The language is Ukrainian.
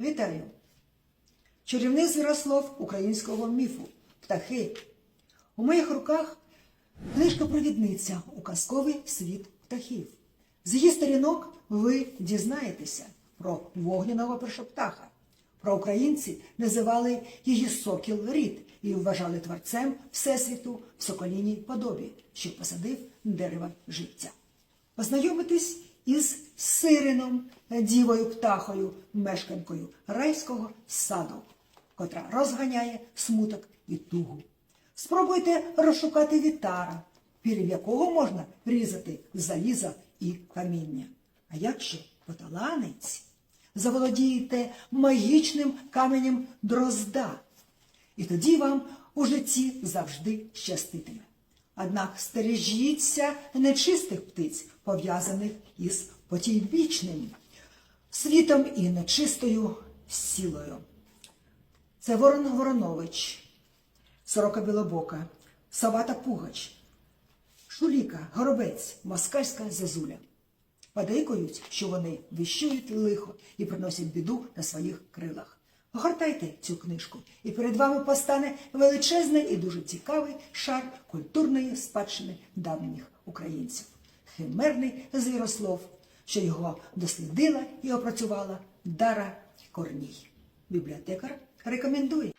Вітаю! Чарівний звірослов українського міфу птахи. У моїх руках книжка-провідниця у казковий світ птахів. З її сторінок ви дізнаєтеся про вогняного першоптаха. Про українці називали її сокіл рід і вважали творцем Всесвіту в соколіній подобі, що посадив дерева життя. Познайомитись із сиреном, дівою птахою, мешканкою райського саду, котра розганяє смуток і тугу. Спробуйте розшукати вітара, пір'я якого можна різати заліза і каміння. А як же поталанець? Заволодієте магічним каменем дрозда, і тоді вам у житті завжди щаститиме. Однак стережіться нечистих птиць, пов'язаних із потійбічним світом і нечистою сілою. Це Ворон Воронович, сорока білобока, сова та пугач, шуліка, горобець, москальська зазуля. Подейкують, що вони віщують лихо і приносять біду на своїх крилах. Огортайте цю книжку, і перед вами постане величезний і дуже цікавий шар культурної спадщини давніх українців. Химерний звірослов, що його дослідила і опрацювала Дара Корній. Бібліотекар рекомендує.